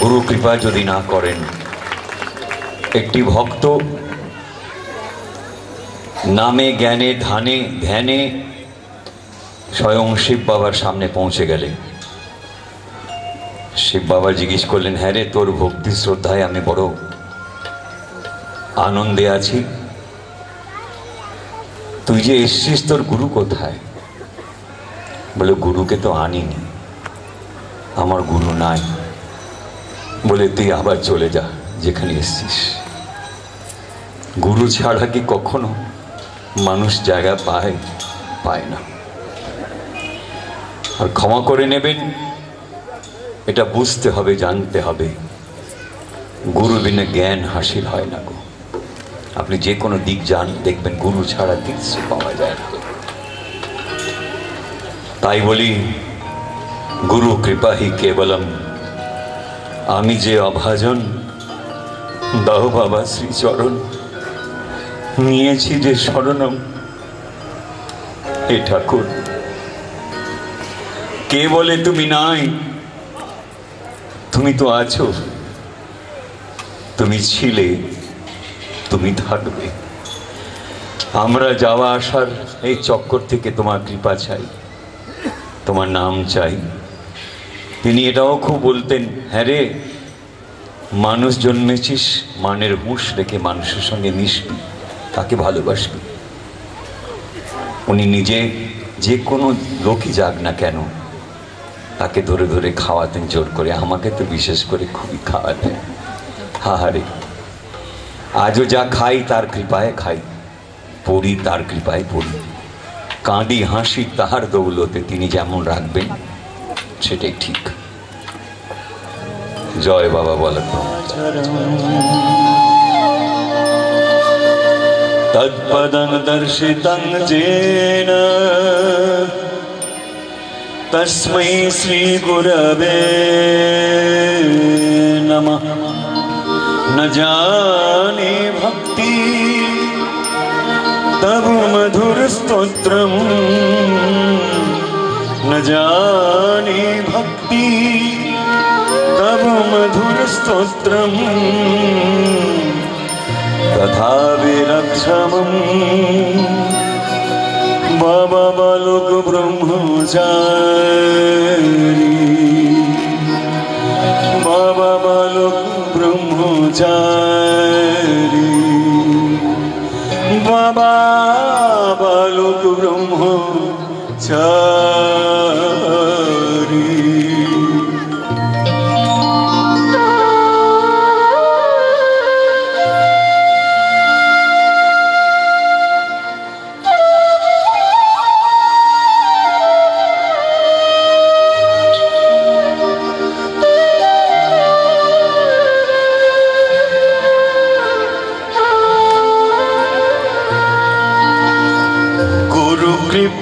গুরু কৃপা যদি না করেন, একটি ভক্ত নামে, জ্ঞানে ধানে ধ্যানে স্বয়ং শিব বাবার সামনে পৌঁছে গেলেন। শিব বাবা জিজ্ঞেস করলেন হ্যাঁ রে, তোর ভক্তি শ্রদ্ধায় আমি বড় আনন্দে আছি। তুই যে এসছিস, তোর গুরু কোথায়? বলে, গুরুকে তো আনিনি, আমার গুরু নাই। বলে তুই আবার চলে যা, যেখানে এসছিস। গুরু ছাড়া কি কখনো মানুষ জায়গা পায়? পায় না। আর ক্ষমা করে নেবেন, এটা বুঝতে হবে, জানতে হবে। গুরু বিনা জ্ঞান হাসিল হয় না গো। আপনি যে কোনো দিক যান, দেখবেন গুরু ছাড়া কিছু পাওয়া যায় না। তাই বলি, গুরু কৃপাহি কেবলম আমি যে অভাজন দাও বাবা শ্রীচরণ, নিয়েছি যে শরণম হে ঠাকুর। কে বলে তুমি নাই? তুমি তো আছো। তুমি ছিলে, তুমি থাকবে। আমরা যাওয়া আসার এই চক্কর থেকে তোমার কৃপা চাই, তোমার নাম চাই। তিনি এটাও খুব বলতেন হ্যাঁ রে, মানুষ জন্মেছিস, মানের হুঁশ রেখে মানুষের সঙ্গে মিশবি, তাকে ভালোবাসবি। উনি নিজে যে কোনো লোকই যাক না কেন, তাকে ধরে ধরে খাওয়াতেন জোর করে, আমাকে তো বিশেষ করে খুবই খাওয়াতেন। হাহারে আজও যা খাই তার কৃপায় খাই, পড়ি তার কৃপায় পড়ি। কাঁদি হাসি তাহার দৌলতে তিনি যেমন রাখবেন সেটাই ঠিক জয় বাবা বলেন तत्पदं दर्शितं जेन तस्मै श्रीगुरवे नमः न जाने भक्ति तव मधुरस्तोत्रम् न जाने भक्ति तव मधुरस्तोत्रम् तथा विरक्षमम् बाबा बालक ब्रह्मचारी बाबा बालक ब्रह्मचारी बाबा बालक ब्रह्मचारी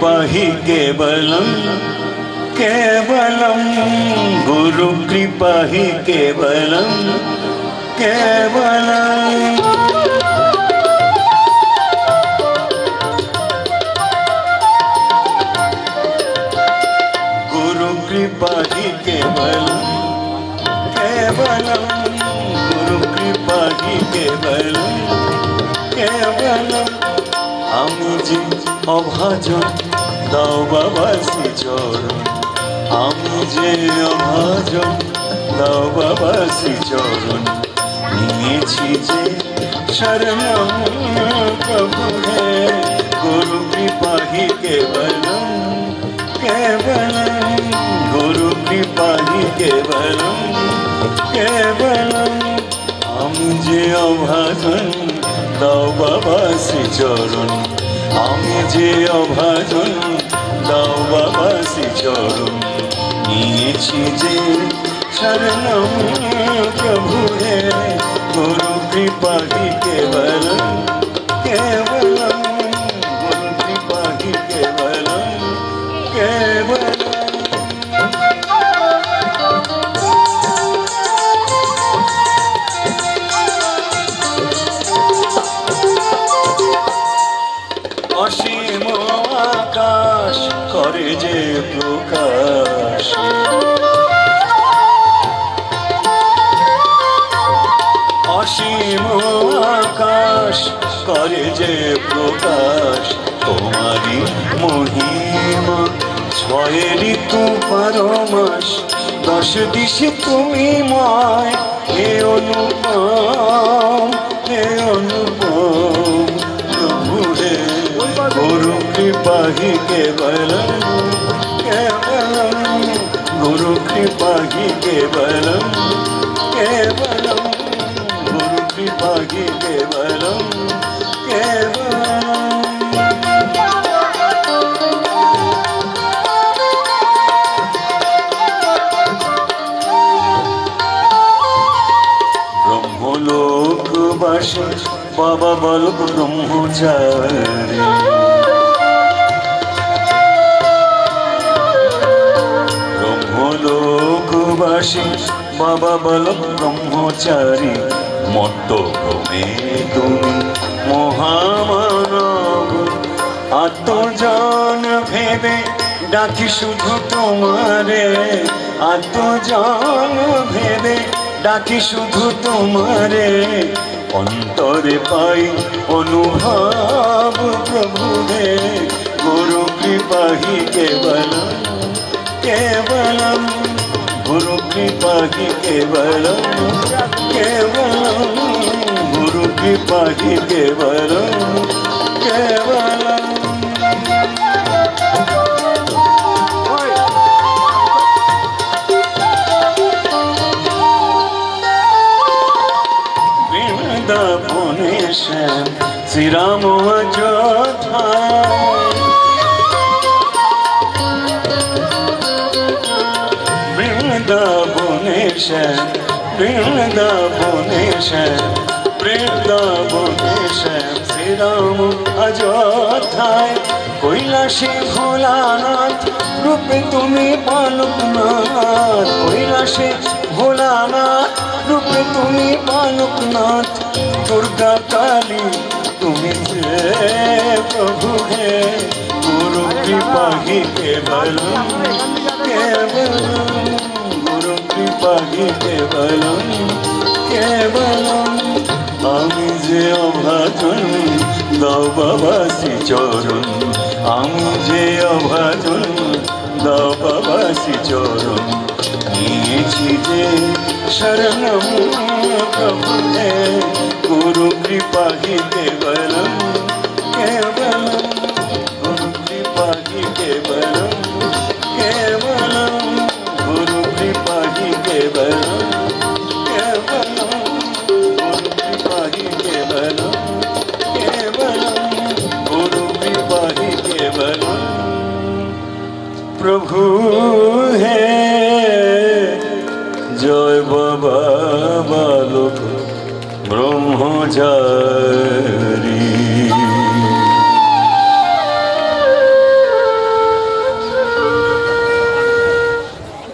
पाहि केवलं केवलं गुरुकृपा हि केवलं केवलम् गुरुकृपा हि केवलं केवलं गुरुकृपा हि केवलं केवलम् अमुजि अभाजन দাও বাবা শ্রীচরণ আমি যে অভাজন, দাও বাবা শ্রীচরণ নিয়েছি যে শরণম প্রভু হে গুরু কৃপাহি কেবলম কেবলম। গুরু কৃপাহি কেবলম কেবলম। আমি যে অভাজন, দাও বাবা শ্রীচরণ আমি যে অভাজন দাও বাবা নিয়েছি যে শরণম প্রভু হে গুরু কৃপা কেবল কেবলম অসীম আকাশ করে যে প্রকাশ, তোমারই মহিমা ছয় ঋতু বারো মাস দশ দিশে তুমি ময়, হে অনুপম হে অনুপম। প্রভু হে গুরু কৃপা কেবল কেবলম কেবলম গুরু কৃপা কেবলম কেবলম। ব্রহ্মলোকবাসী বাবা বলব ব্রহ্মচারী। ব্রহ্মলোকবাসী বাবা বলব ব্রহ্মচারী। মত্ত ভ্রমে তুমি মহামানব আত্মজন ভেবে ডাকি শুধু তোমারে। আত্মজন ভেবে ডাকি শুধু তোমারে। অন্তরে পাই অনুভব প্রভুরে গুরু কৃপাহি কেবলম গুরু কৃপাহি কেবলম কেবলম গুরু কৃপাহি কেবলম কেবলম বৃন্দাবনে শ্যাম শ্রীরাম বৃন্দাবনে শ্যাম বৃন্দাবনে শ্যাম বৃন্দাবনে শ্যাম শ্রীরাম অযোধ্যায় কৈলাসে ভোলানাথ রূপে তুমি বালকনাথ কৈলাসে ভোলানাথ রূপে তুমি বালকনাথ দুর্গা কালী তুমি যে প্রভু হে, গুরু কৃপা হি কেবলম গুরু হি কেবলম কেবলম আমি যে অভাজন, দাও বাবা শ্রী চরণ। আমি যে অভাজন, দাও বাবা শ্রী চরণ। নিয়েছি যে শরণম প্রভু গুরু কৃপা হি কেবলম বালক ব্রহ্মচারী